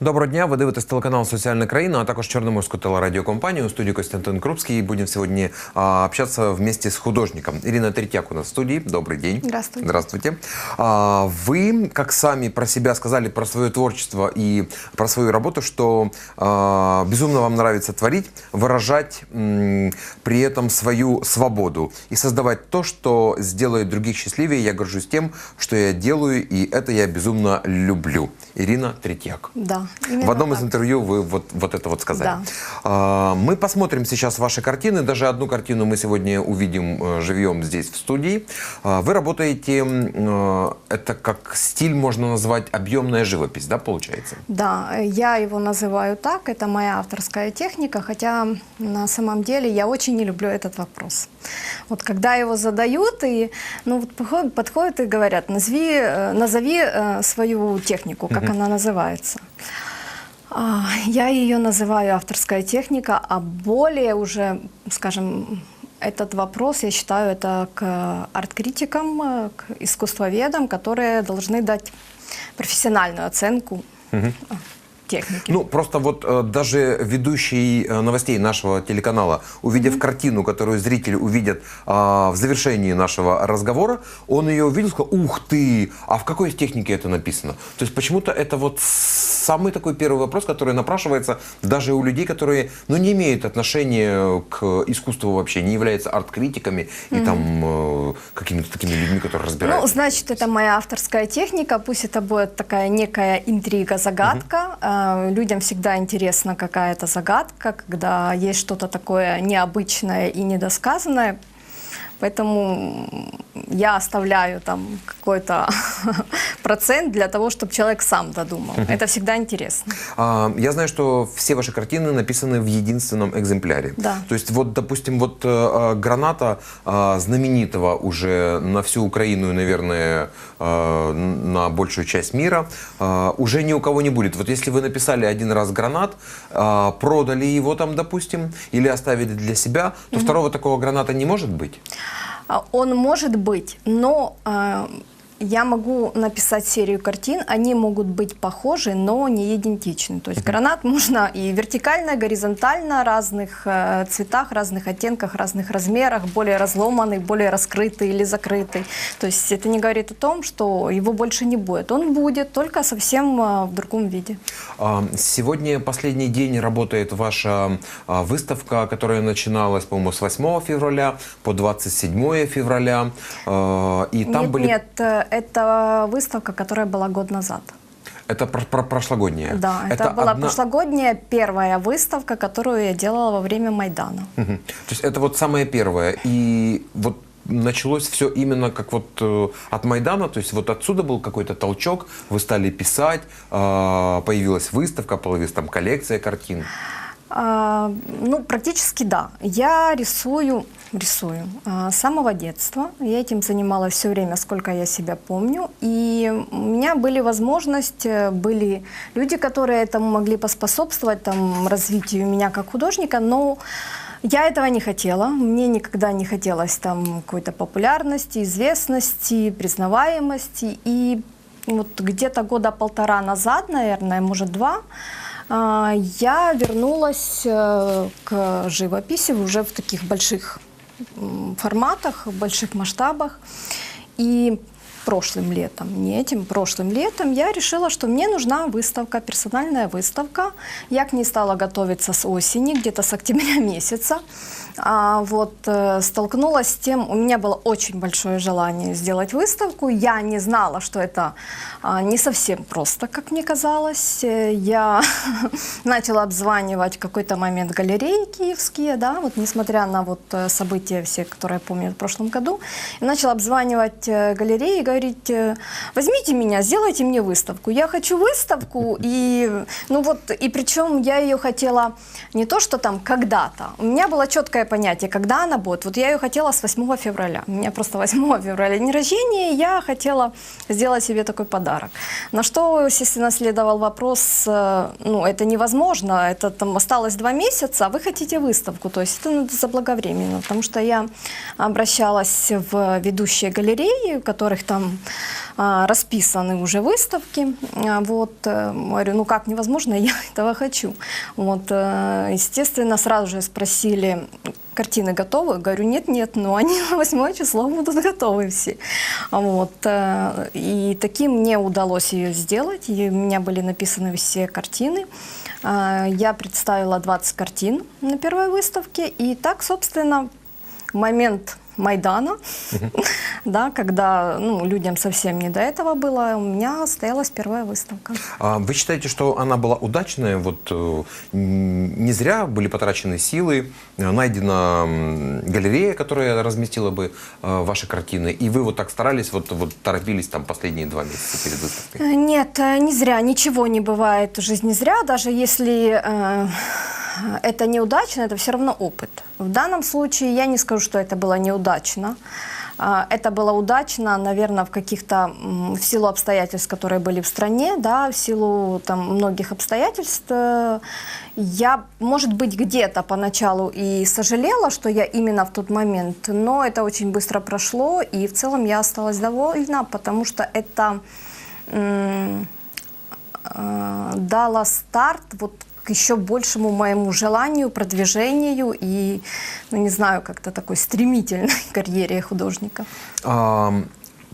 Доброго дня. Ви дивитесь телеканал Соціальна країна, а також Чорноморську телерадіокомпанію. У студии Константин Крупский. Будем сегодня а, общаться вместе с художником. Ирина Третьяк у нас в студии. Добрый день. Здравствуйте. Здравствуйте. А, вы, как сами про себя сказали, про свое творчество и про свою работу, что а, безумно вам нравится творить, выражать м, при этом свою свободу и создавать то, что сделает других счастливее. Я горжусь тем, что я делаю, и это я безумно люблю. Ирина Третьяк. Да. В одном из так. интервью вы вот, вот это вот сказали. Да. А, Мы посмотрим сейчас ваши картины. Даже одну картину мы сегодня увидим э, живьем здесь, в студии. А, Вы работаете, э, это как стиль можно назвать объемная живопись, да, получается? Да, я его называю так, это моя авторская техника, хотя на самом деле я очень не люблю этот вопрос. Вот когда его задают, и ну, вот подходят, и говорят, назови, э, назови э, свою технику, как она называется. А, Я ее называю авторская техника, а более уже, скажем, этот вопрос, я считаю, это к арт-критикам, э, к искусствоведам, которые должны дать профессиональную оценку э, техники. Ну, просто вот э, даже ведущий э, новостей нашего телеканала, увидев картину, которую зрители увидят а, в завершении нашего разговора, он ее увидел и сказал, ух ты, а в какой технике это написано? То есть почему-то это вот самый такой первый вопрос, который напрашивается даже у людей, которые, ну, не имеют отношения к искусству вообще, не являются арт-критиками и там э, какими-то такими людьми, которые Ну, разбираются. значит, это моя авторская техника. Пусть это будет такая некая интрига, загадка. Э, Людям всегда интересна какая-то загадка, когда есть что-то такое необычное и недосказанное. Поэтому я оставляю там какой-то процент для того, чтобы человек сам додумал. Это всегда интересно. А, Я знаю, что все ваши картины написаны в единственном экземпляре. Да. То есть вот, допустим, вот э, э, граната э, знаменитого уже на всю Украину и, наверное, э, на большую часть мира э, уже ни у кого не будет. Вот если вы написали один раз гранат, э, продали его там, допустим, или оставили для себя, то второго такого граната не может быть. А, Он может быть, но э, я могу написать серию картин, они могут быть похожи, но не идентичны. То есть гранат можно и вертикально, и горизонтально, разных э, цветах, разных оттенках, разных размерах, более разломанный, более раскрытый или закрытый. То есть это не говорит о том, что его больше не будет. Он будет, только совсем э, в другом виде. А, Сегодня последний день работает ваша а, выставка, которая начиналась, по-моему, с 8 февраля по 27 февраля. А, И там нет, были... нет, э, это выставка, которая была год назад. Это про- про- прошлогодняя. Да, это, была одна- прошлогодняя первая выставка, которую я делала во время Майдана. Мгм. То есть это вот самое первое. И вот началось все именно как вот э, от Майдана, то есть вот отсюда был какой-то толчок, вы стали писать, а, появилась выставка, появилась там коллекция картин. А, ну, практически да. Я рисую, рисую а, с самого детства. Я этим занималась все время, сколько я себя помню. И у меня были возможности, были люди, которые этому могли поспособствовать, там, развитию меня как художника, но я этого не хотела. Мне никогда не хотелось там какой-то популярности, известности, признаваемости. И вот где-то года полтора назад, наверное, может два, я вернулась э, к живописи уже в таких больших форматах, в больших масштабах. И прошлым летом, не этим, прошлым летом я решила, что мне нужна выставка, персональная выставка. Я к ней стала готовиться с осени, где-то с октября месяца. А, вот э, столкнулась с тем, у меня было очень большое желание сделать выставку. Я не знала, что это а, не совсем просто, как мне казалось. Э, Я начала обзванивать в какой-то момент галереи киевские, да, вот несмотря на вот э, события все, которые я помню в прошлом году, и начала обзванивать галереи и говорить, возьмите меня, сделайте мне выставку. Я хочу выставку, и, ну вот, и причем я ее хотела не то, что там когда-то. У меня было четкое понятие, когда она будет. Вот я ее хотела с 8 февраля. У меня просто 8 февраля день рождения, и я хотела сделать себе такой подарок. На что, естественно, следовал вопрос, э, ну, это невозможно, это там осталось два месяца, а вы хотите выставку, то есть это надо заблаговременно, потому что я обращалась в ведущие галереи, у которых там а, расписаны уже выставки. А, Вот, э, говорю, ну как невозможно, я этого хочу. Вот, э, естественно, сразу же спросили, картины готовы? Говорю, нет, нет, но они на 8 число будут готовы все. Вот, э, и таким мне удалось ее сделать. И у меня были написаны все картины. А, Я представила 20 картин на первой выставке. И так, собственно, момент Майдана, да, когда ну, людям совсем не до этого было, у меня состоялась первая выставка. А Вы считаете, что она была удачная? Вот э, не зря были потрачены силы, э, найдена галерея, которая разместила бы э, ваши картины, и вы вот так старались, вот, вот торопились там последние два месяца перед выставкой? Нет, не зря, ничего не бывает в жизни зря, даже если э, это неудачно, это все равно опыт. В данном случае я не скажу, что это было неудачно. А, Это было удачно, наверное, в каких-то в силу обстоятельств, которые были в стране, да, в силу там многих обстоятельств. Я, может быть, где-то поначалу и сожалела, что я именно в тот момент, но это очень быстро прошло, и в целом я осталась довольна, потому что это э, дало старт вот еще большему моему желанию, продвижению и, ну не знаю, как-то такой стремительной карьере художника.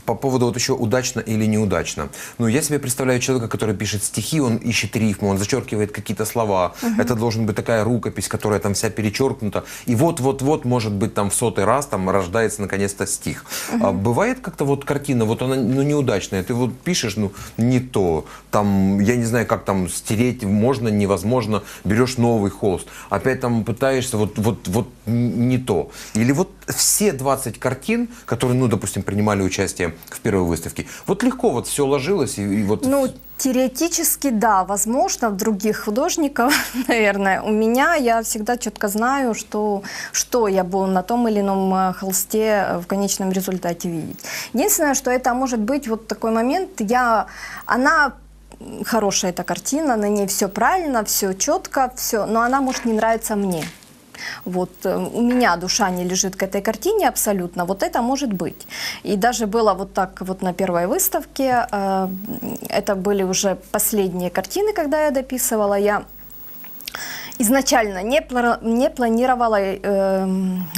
По поводу вот еще удачно или неудачно. Ну, я себе представляю человека, который пишет стихи, он ищет рифму, он зачеркивает какие-то слова. Это должен быть такая рукопись, которая там вся перечеркнута. И вот-вот-вот, может быть, там в сотый раз там рождается наконец-то стих. А бывает как-то вот картина, вот она ну, неудачная. Ты вот пишешь, ну, не то. Там, я не знаю, как там стереть, можно, невозможно. Берешь новый холст. Опять там пытаешься, вот, вот, вот не то. Или вот все 20 картин, которые, ну, допустим, принимали участие в первой выставке, вот легко вот все ложилось, и, и вот... Ну, теоретически, да, возможно, в других художников, наверное. У меня я всегда четко знаю, что, что я буду на том или ином э, холсте э, в конечном результате видеть. Единственное, что это может быть вот такой момент, я, она хорошая эта картина, на ней все правильно, все четко, все, но она может не нравиться мне. Вот э, у меня душа не лежит к этой картине абсолютно, вот это может быть. И даже было вот так вот на первой выставке, э, это были уже последние картины, когда я дописывала, я изначально не, пла- не планировала э,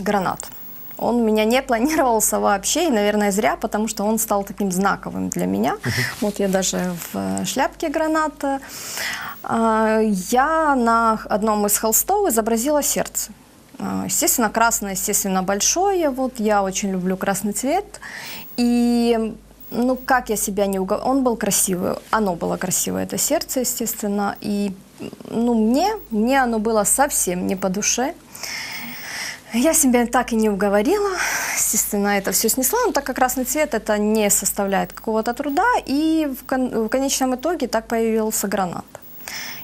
гранат. Он у меня не планировался вообще, и, наверное, зря, потому что он стал таким знаковым для меня. Вот я даже в э, шляпке граната. А, Я на одном из холстов изобразила сердце. А, Естественно, красное, естественно, большое. Вот я очень люблю красный цвет. И ну, как я себя не уговаривала, он был красивый, оно было красивое, это сердце, естественно. И ну, мне, мне оно было совсем не по душе. Я себя так и не уговорила. Естественно, это все снесла, но так как красный цвет это не составляет какого-то труда, и в, кон- в конечном итоге так появился гранат.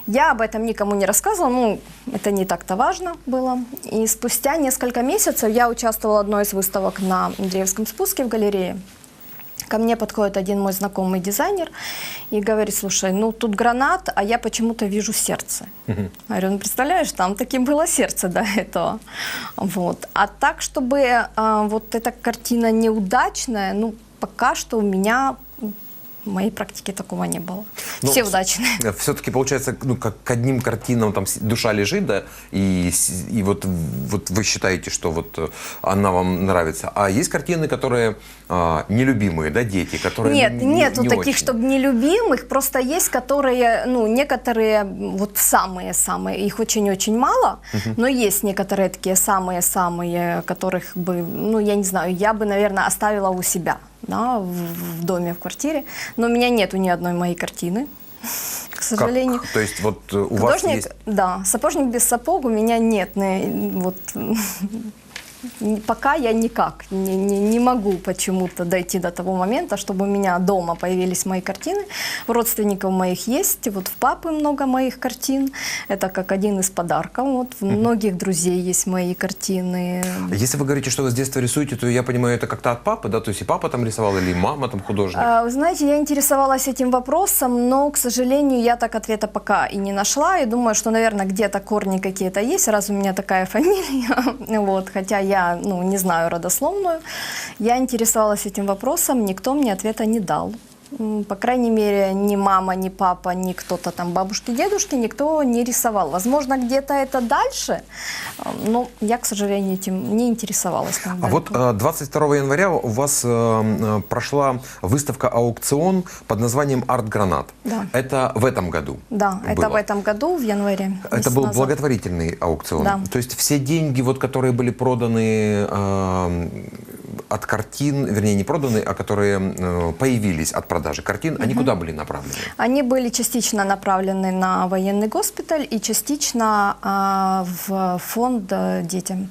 Я об этом никому не рассказывала, ну, это не так-то важно было. И спустя несколько месяцев я участвовала в одной из выставок на Андреевском спуске в галерее. Ко мне подходит один мой знакомый дизайнер и говорит, слушай, ну тут гранат, а я почему-то вижу сердце. Говорю, ну представляешь, там таки было сердце до этого. Вот. А так, чтобы а, вот эта картина неудачная, ну пока что у меня в моей практике такого не было. Ну, Все удачные. Все-таки получается, ну, как к одним картинам там душа лежит, да, и, и вот, вот вы считаете, что вот э, она вам нравится. А есть картины, которые а, нелюбимые, да, дети, которые Нет, не- нету не таких, очень. чтобы нелюбимых, просто есть, которые, ну, некоторые вот самые-самые, их очень-очень мало, но есть некоторые такие самые-самые, которых бы, ну, я не знаю, я бы, наверное, оставила у себя, да, в, в доме, в квартире, но у меня нету ни одной моей картины, к Как? сожалению. То есть вот э, у вас Художник, есть... да, сапожник без сапог у меня нет. Вот, пока я никак не, не, не могу почему-то дойти до того момента, чтобы у меня дома появились мои картины. У родственников моих есть, вот в папы много моих картин. Это как один из подарков. Вот у многих друзей есть мои картины. Если вы говорите, что вы с детства рисуете, то я понимаю, это как-то от папы, да? То есть и папа там рисовал, или мама там художник? А, знаете, я интересовалась этим вопросом, но, к сожалению, я так ответа пока и не нашла. И думаю, что, наверное, где-то корни какие-то есть, раз у меня такая фамилия. Вот, хотя я ну, не знаю родословную. Я интересовалась этим вопросом, никто мне ответа не дал. По крайней мере, ни мама, ни папа, ни кто-то там, бабушки, дедушки, никто не рисовал. Возможно, где-то это дальше, э, но я, к сожалению, этим не интересовалась. А вот далеко. э, 22 января у вас э, э, прошла выставка-аукцион под названием «Арт Гранат». Да. Это в этом году Да, это было. в этом году, в январе. Это был назад. благотворительный аукцион. Да. То есть все деньги, вот, которые были проданы э, от картин, вернее, не проданы, а которые э, появились от продажи картин, они куда были направлены? Они были частично направлены на военный госпиталь и частично а, в фонд э, детям.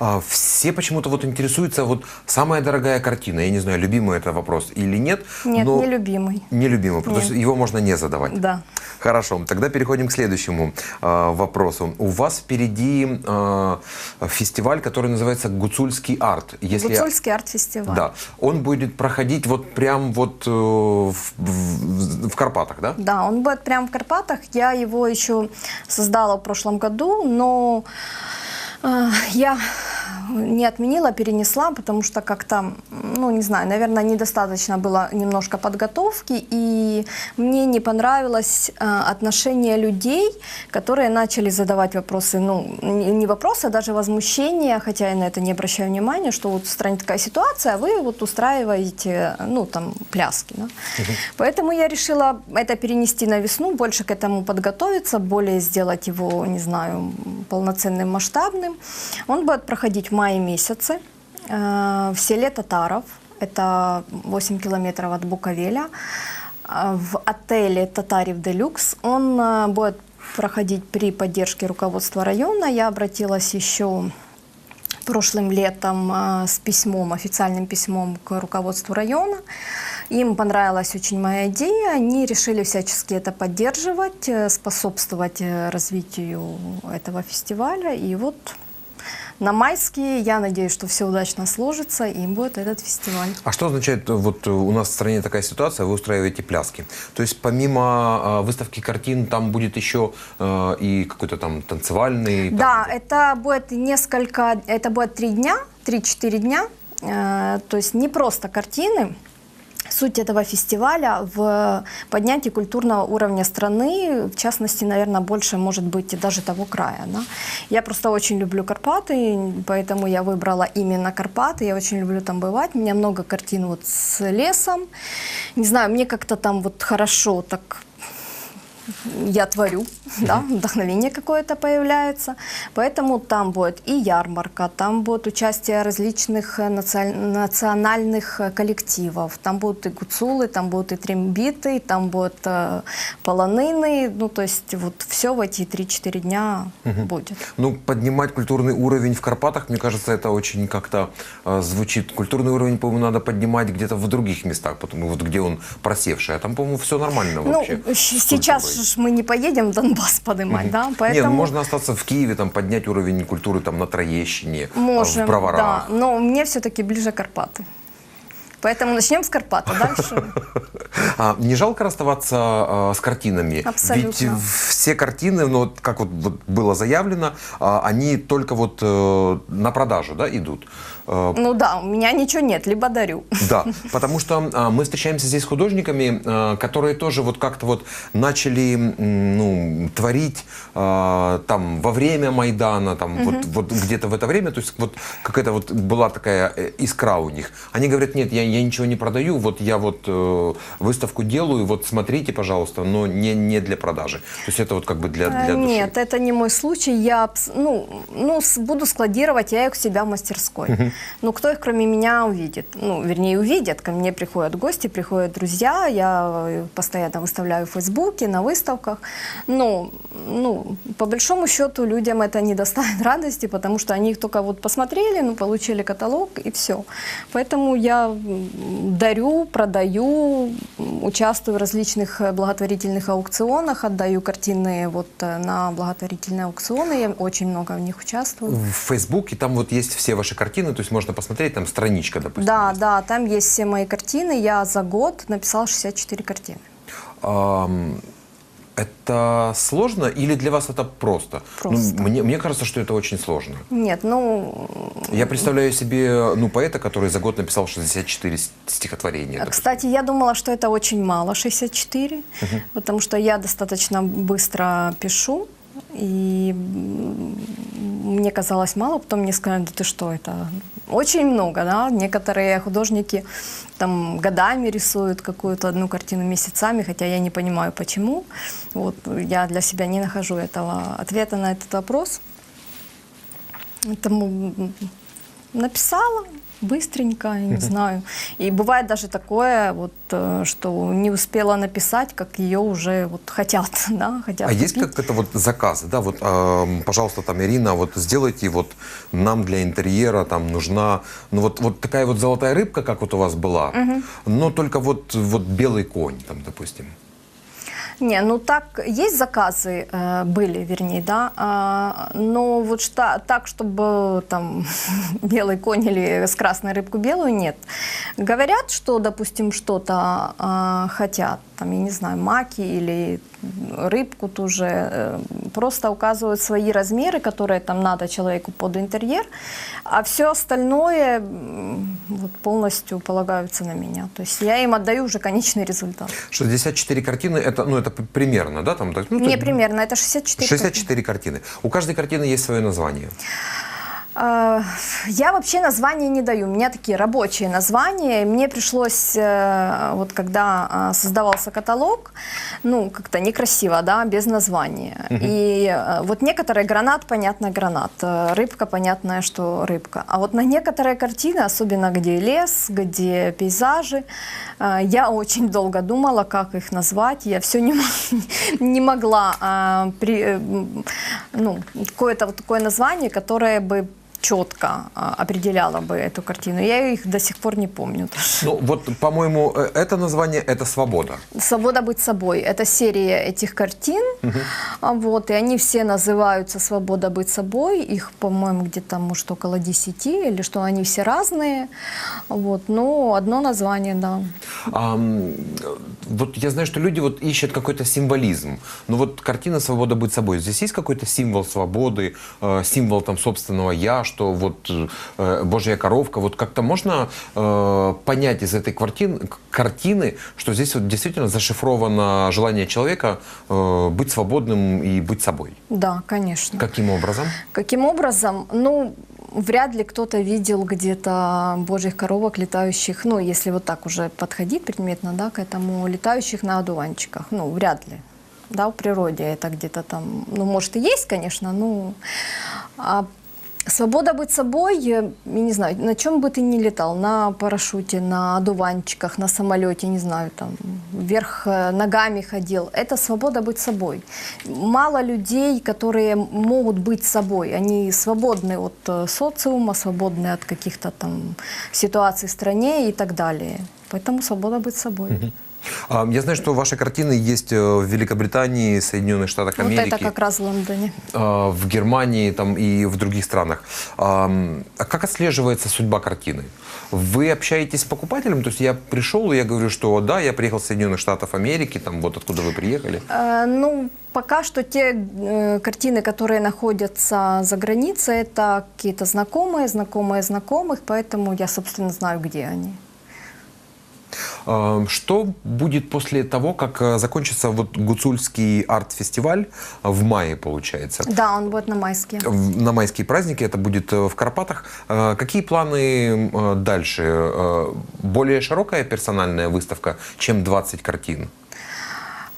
А, Все почему-то вот интересуются, вот самая дорогая картина, я не знаю, любимый это вопрос или нет. Нет, но... нелюбимый. Нелюбимый, потому Нет. что его можно не задавать. Да. Хорошо, тогда переходим к следующему э, вопросу. У вас впереди э, фестиваль, который называется Гуцульский арт. Если Гуцульский арт-фестиваль. Да, он будет проходить вот прям вот э, в, в- в Карпатах, да? Да, он будет прямо в Карпатах. Я его еще создала в прошлом году, но э, я не отменила, перенесла, потому что как-то, ну, не знаю, наверное, недостаточно было немножко подготовки, и мне не понравилось э, отношение людей, которые начали задавать вопросы, ну, не вопросы, а даже возмущения, хотя я на это не обращаю внимания, что вот в стране такая ситуация, а вы вот устраиваете, ну, там, пляски, да? Поэтому я решила это перенести на весну, больше к этому подготовиться, более сделать его, не знаю, полноценным, масштабным. Он будет проходить в мае месяце э, в селе Татаров. Это 8 километров от Буковеля. э, В отеле Татарев Делюкс. Он э, будет проходить при поддержке руководства района. Я обратилась еще прошлым летом с письмом, официальным письмом к руководству района. Им понравилась очень моя идея, они решили всячески это поддерживать, способствовать развитию этого фестиваля. И вот на майские, я надеюсь, что все удачно сложится, и будет этот фестиваль. А что означает, вот э, у нас в стране такая ситуация, вы устраиваете пляски? То есть помимо э, выставки картин, там будет еще э, и какой-то там танцевальный... там- Да, это будет несколько, это будет три дня, три-четыре дня, Э, то есть не просто картины. Суть этого фестиваля в поднятии культурного уровня страны, в частности, наверное, больше, может быть, и даже того края. Да? Я просто очень люблю Карпаты, поэтому я выбрала именно Карпаты. Я очень люблю там бывать. У меня много картин вот с лесом. Не знаю, мне как-то там вот хорошо так я творю, да, вдохновение какое-то появляется. Поэтому там будет и ярмарка, там будет участие различных э, наци- национальных э, коллективов, там будут и гуцулы, там будут и трембиты, там будут э, полонины, ну то есть вот все в эти 3-4 дня будет. Ну, поднимать культурный уровень в Карпатах, мне кажется, это очень как-то э, звучит. Культурный уровень, по-моему, надо поднимать где-то в других местах, потому вот где он просевший. А там, по-моему, все нормально Ну, вообще. с сейчас культурой. ж мы не поедем в Донбасс поднимать, да, поэтому... Нет, ну, можно остаться в Киеве, там поднять уровень культуры там на Троещине, а, Можем, в Броварах. да, но мне все-таки ближе Карпаты. Поэтому начнем с Карпат, а дальше... А не жалко расставаться а, с картинами? Абсолютно. Ведь все картины, ну, вот как вот, вот было заявлено, а, они только вот э, на продажу да, идут. Э, Ну да, у меня ничего нет, либо дарю. Да, потому что а, мы встречаемся здесь с художниками, а, которые тоже вот как-то вот начали ну, творить там во время Майдана, там вот, вот где-то в это время, то есть вот какая-то вот была такая э, искра у них. Они говорят, нет, я, я ничего не продаю, вот я вот э, выставку делаю, вот смотрите, пожалуйста, но не, не для продажи. То есть это вот как бы для, для души. Нет, это не мой случай. Я ну, ну, буду складировать я их у себя в мастерской. Ну, кто их кроме меня увидит? Ну, вернее, увидят. Ко мне приходят гости, приходят друзья. Я э, постоянно выставляю в Фейсбуке, на выставках. Ну, ну, по большому счету людям это не доставит радости, потому что они их только вот посмотрели, ну, получили каталог и все. Поэтому я дарю, продаю, участвую в различных э, благотворительных аукционах, отдаю картины вот э, на благотворительные аукционы, я очень много в них участвую. В Фейсбуке там вот есть все ваши картины, то есть можно посмотреть, там страничка, допустим. Да, есть. да, там есть все мои картины. Я за год написала 64 картины. Ам, Это сложно или для вас это просто? Просто. Ну, мне, мне кажется, что это очень сложно. Нет, ну, Я представляю себе ну, поэта, который за год написал 64 с- стихотворения. А, допустим. Кстати, я думала, что это очень мало, 64, потому что я достаточно быстро пишу, и мне казалось мало, потом мне сказали, да ты что, это очень много, да, некоторые художники там годами рисуют какую-то одну картину месяцами, хотя я не понимаю, почему, вот, я для себя не нахожу этого ответа на этот вопрос, Поэтому написала быстренько, я не знаю. И бывает даже такое, вот, э, что не успела написать, как ее уже вот хотят, да, хотят А есть купить. как-то вот заказы, да, вот, эм, пожалуйста, там, Ирина, вот сделайте вот нам для интерьера там нужна, ну вот, вот такая вот золотая рыбка, как вот у вас была, но только вот, вот белый конь, там, допустим. Не, ну так, есть заказы, э, были, вернее, да, а, но вот что, так, чтобы там белый конь или с красной рыбку белую, нет. Говорят, что, допустим, что-то а, хотят, там, я не знаю, маки или рыбку тоже, э, просто указывают свои размеры, которые там надо человеку под интерьер, а все остальное вот, полностью полагаются на меня. То есть я им отдаю уже конечный результат. 64 картины, это, ну, это примерно, да, там, ну, Не то- примерно, это 64. 64 картины. У каждой картины есть свое название. А, Я вообще названия не даю. У меня такие рабочие названия. Мне пришлось, э, вот когда а, создавался каталог, ну, как-то некрасиво, да, без названия. И э, вот некоторые гранат, понятно, гранат. э, Рыбка, понятно, что рыбка. А вот на некоторые картины, особенно где лес, где пейзажи, я очень долго думала, как их назвать. Я все не, не могла а, при, ну, какое-то вот такое название, которое бы четко а, определяла бы эту картину. Я их до сих пор не помню. Ну, вот, по-моему, э, это название – это «Свобода». «Свобода быть собой» — это серия этих картин, А вот, и они все называются «Свобода быть собой». Их, по-моему, где-то, может, около 10, или что они все разные. Вот, но одно название, да. Вот я знаю, что люди вот ищут какой-то символизм. Ну вот картина «Свобода быть собой». Здесь есть какой-то символ свободы, э, символ там собственного «я», что вот э, Божья коровка. Вот как-то можно э, понять из этой квартин, к- картины, что здесь вот действительно зашифровано желание человека быть свободным и быть собой. Да, конечно. Каким образом? Каким образом? Ну, вряд ли кто-то видел где-то божьих коровок, летающих, ну, если вот так уже подходить предметно, да, к этому, летающих на одуванчиках. Ну, вряд ли. Да, в природе это где-то там, ну, может, и есть, конечно, ну, а Свобода быть собой, я не знаю, на чем бы ты ни летал, на парашюте, на одуванчиках, на самолете, не знаю, там, вверх э, ногами ходил. Это свобода быть собой. Мало людей, которые могут быть собой. Они свободны от э, социума, свободны от каких-то там ситуаций в стране и так далее. Поэтому свобода быть собой. А, Я знаю, что ваши картины есть э, в Великобритании, Соединенных Штатах Вот Америки. это как раз в Лондоне. э, в Германии там, и в других странах. Ам, А как отслеживается судьба картины? Вы общаетесь с покупателем? То есть я пришел, и я говорю, что да, я приехал с Соединенных Штатов Америки, там вот откуда вы приехали. Э, Ну, пока что те э, картины, которые находятся за границей, это какие-то знакомые, знакомые знакомых, поэтому я, собственно, знаю, где они. Ам, Что будет после того, как э, закончится вот Гуцульский арт-фестиваль в мае, получается? Да, он будет на майске. В- На майские праздники это будет э, в Карпатах. Э, Какие планы дальше? Более широкая персональная выставка, чем 20 картин?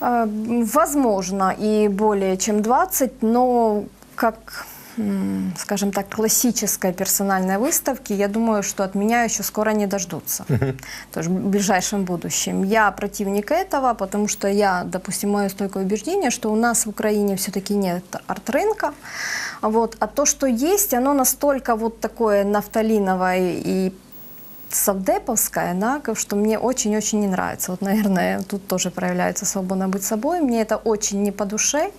Возможно, и более чем 20, но как, скажем так, классической персональной выставки, я думаю, что от меня еще скоро не дождутся. Тоже в ближайшем будущем. Я противник этого, потому что я, допустим, мое стойкое убеждение, что у нас в Украине все-таки нет арт-рынка. Вот. А то, что есть, оно настолько вот такое нафталиновое и совдеповская, ка- что мне очень-очень не нравится. Вот, наверное, тут тоже проявляется свобода быть собой. Мне это очень не по душе.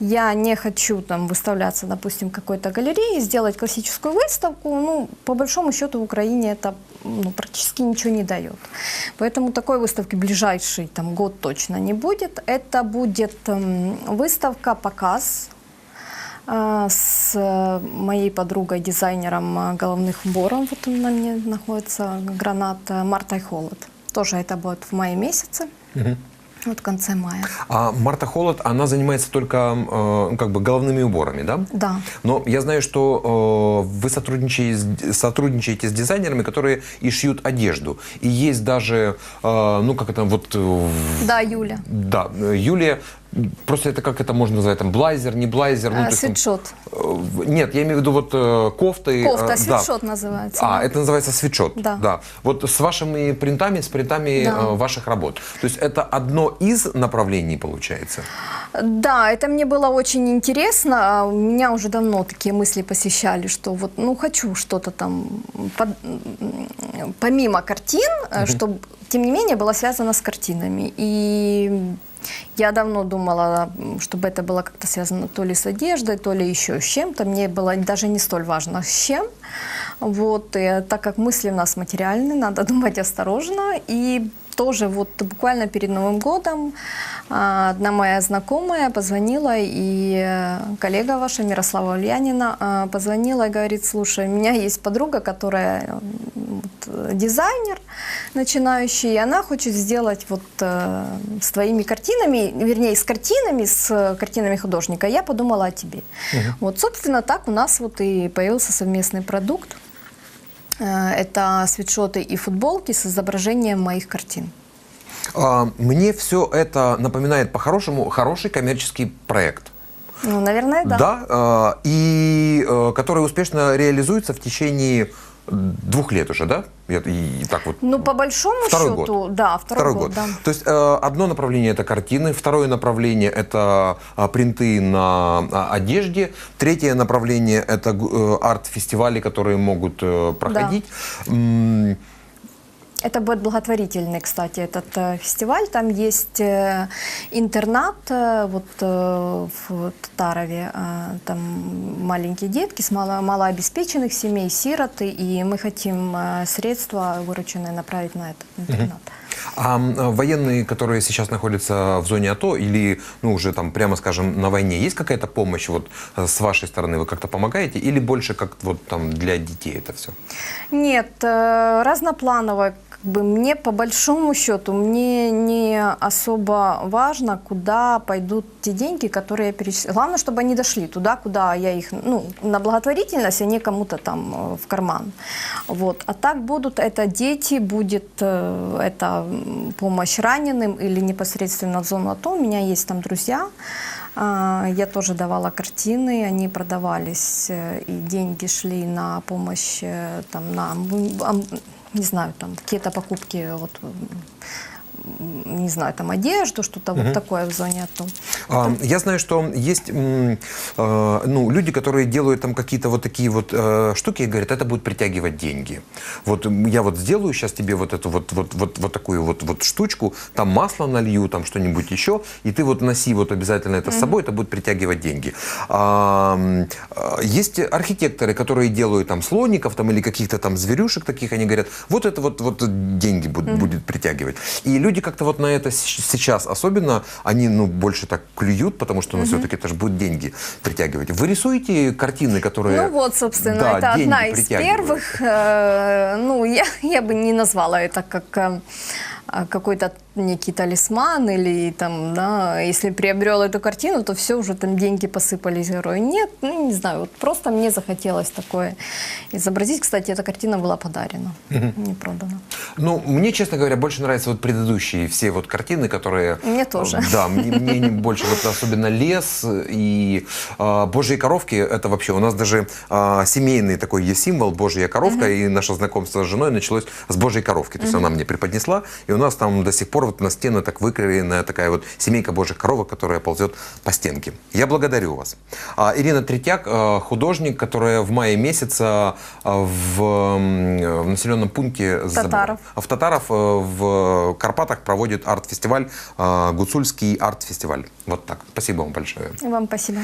Я не хочу там выставляться, допустим, какой-то галерее, сделать классическую выставку. Ну, по большому счету в Украине это ну, практически ничего не дает. Поэтому такой выставки ближайший там, год точно не будет. Это будет эм, выставка, показ с э, моей подругой, дизайнером а, головных уборов. Вот он на мне находится, гранат э, Мартой Холод. Тоже это будет в мае месяце, вот в конце мая. А Марта Холод, она занимается только э, ну, как бы головными уборами, да? Да. Но я знаю, что э, вы сотрудничаете с, сотрудничаете с дизайнерами, которые и шьют одежду. И есть даже, э, ну как это вот... э, Да, Юля. Да, э, Юлия, просто это как это можно назвать, там, блайзер, не блайзер? ну, А, свитшот. э, Нет, я имею в виду вот э, кофты. э, Кофта, да. свитшот называется. А, это называется свитшот. Да. Вот с вашими принтами, с принтами Да. э, ваших работ. То есть это одно из направлений получается? Да, это мне было очень интересно. А У Меня уже давно такие мысли посещали, что вот, ну, хочу что-то там под- помимо картин, чтобы, тем не менее, было связано с картинами. И я давно думала, чтобы это было как-то связано то ли с одеждой, то ли еще с чем-то. Мне было даже не столь важно, с чем. Вот, и так как мысли у нас материальные, надо думать осторожно. И тоже вот буквально перед Новым годом а, одна моя знакомая позвонила, и э, коллега ваша, Мирослава Ульянина, а, позвонила и говорит, слушай, у меня есть подруга, которая э, дизайнер начинающий, и она хочет сделать вот э, с твоими картинами, вернее, с картинами, с э, картинами художника. Я подумала о тебе. Вот, собственно, так у нас вот и появился совместный продукт. Э, Это свитшоты и футболки с изображением моих картин. А, Мне все это напоминает по-хорошему хороший коммерческий проект. Ну, наверное, да. э, и э, который успешно реализуется в течение двух лет уже, да? Я- И, и так вот. Ну, по большому Второй счету, год. да, второй, год, да. То есть э, одно направление это картины, второе направление это а, принты на а, одежде, третье направление это э, арт-фестивали, которые могут э, проходить. М, Это будет благотворительный, кстати, этот э, фестиваль. Там есть э, интернат э, вот в Татарове. Там маленькие детки с мало, малообеспеченных семей, сироты. И мы хотим средства, вырученные, направить на этот интернат. А военные, которые сейчас находятся в зоне АТО или, ну, уже там, прямо скажем, на войне, есть какая-то помощь вот э, с вашей стороны? Вы как-то помогаете? Или больше как вот там для детей это все? Нет, э, разнопланово. Бы мне по большому счету мне не особо важно, куда пойдут те деньги, которые я перечисляю. Главное, чтобы они дошли туда, куда я их, ну, на благотворительность, а не кому-то там э, в карман. Вот. А так будут это дети, будет это помощь раненым или непосредственно в зону АТО. У меня есть там друзья, а, Я тоже давала картины, они продавались, э, и деньги шли на помощь, э, там, на, не знаю, там, какие-то покупки, вот, не знаю, там, одежду, что-то вот такое в зоне АТО. А, Я знаю, что есть э, ну, люди, которые делают там какие-то вот такие вот э, штуки и говорят, это будет притягивать деньги. Вот я вот сделаю сейчас тебе вот эту вот, вот, вот, вот такую вот, вот штучку, там масло налью, там что-нибудь еще, и ты вот носи вот обязательно это с собой, это будет притягивать деньги. А, а, есть архитекторы, которые делают там слоников там, или каких-то там зверюшек таких, они говорят, вот это вот, вот деньги будет, будет притягивать. И люди как-то вот на это сейчас особенно, они ну, больше так клюют, потому что ну, все-таки это же будут деньги притягивать. Вы рисуете картины, которые... Ну вот, собственно, да, это одна из первых. Э, Ну, я, я бы не назвала это как э, какой-то некий талисман или там, да, если приобрел эту картину, то все уже там деньги посыпались герою. Нет, ну не знаю, вот просто мне захотелось такое изобразить. Кстати, эта картина была подарена, не продана. Ну, мне, честно говоря, больше нравятся вот предыдущие все вот картины, которые... Мне тоже. Э, Да, мне, мне больше, вот особенно лес и э, Божьи коровки, это вообще, у нас даже э, семейный такой есть символ, Божья коровка, и наше знакомство с женой началось с Божьей коровки. То есть она мне преподнесла, и у нас там до сих пор вот на стены так выклеенная такая вот семейка божьих коровок, которая ползет по стенке. Я благодарю вас. А, Ирина Третьяк, э, художник, которая в мае месяца э, в, в населенном пункте. Татаров. в Татаров э, в Карпатах проводит арт-фестиваль, Гуцульский арт-фестиваль. Вот так. Спасибо вам большое. Вам спасибо.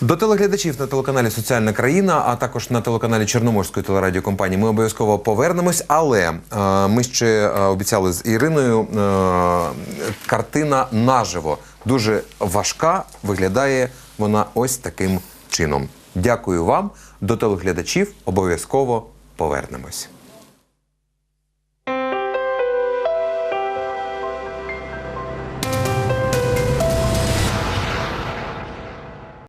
До телеглядачів на телеканалі Соціальна країна, а також на телеканалі Чорноморської телерадіокомпанії ми обов'язково повернемось. Але е, ми ще е, обіцяли з Іриною е, картина наживо дуже важка. Виглядає вона ось таким чином. Дякую вам. До телеглядачів обов'язково повернемось.